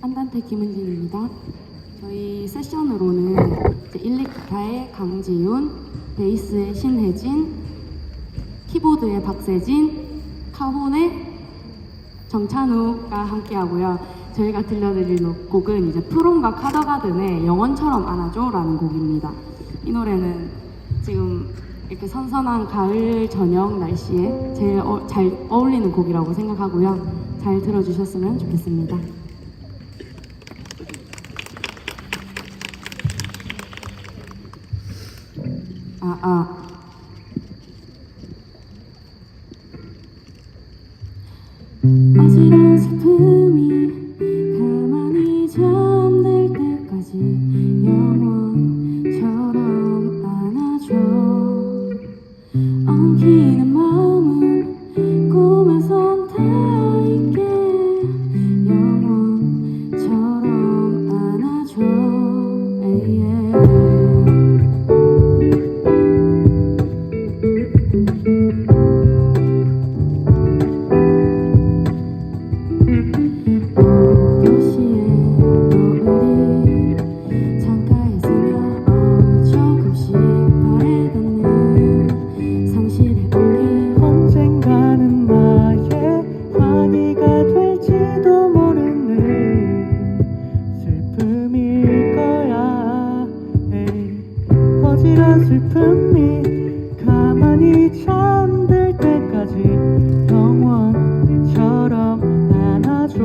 안단테 김은진입니다. 저희 세션으로는 일렉기타의 강지윤, 베이스의 신혜진, 키보드의 박세진, 카혼의 정찬우가 함께하고요. 저희가 들려드릴 노- 곡은 이제 프롬과 카더가든의 영원처럼 안아줘라는 곡입니다. 이 노래는 지금 이렇게 선선한 가을 저녁 날씨에 제일 어- 잘 어울리는 곡이라고 생각하고요. 잘 들어주셨으면 좋겠습니다. 아, 아. 어지러운 슬픔이 가만히 잠들 때까지 영원처럼 안아줘 엉키는 마음은 꿈에선 다 있게 영원처럼 안아줘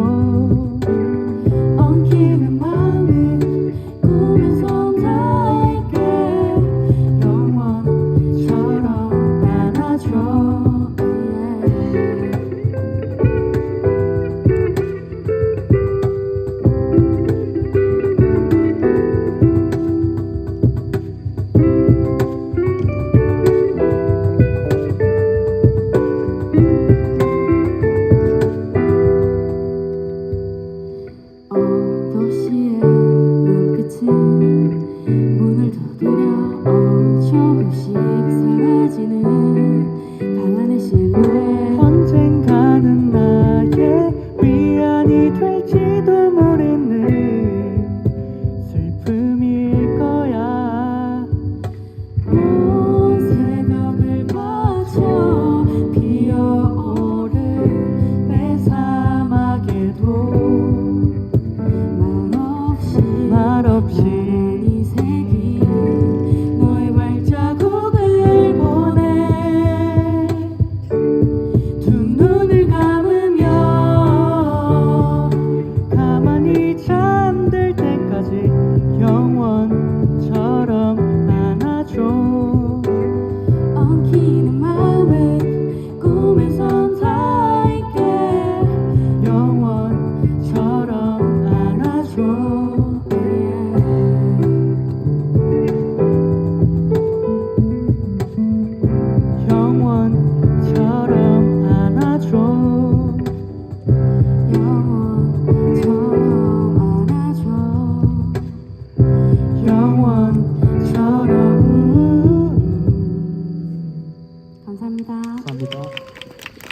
안 see.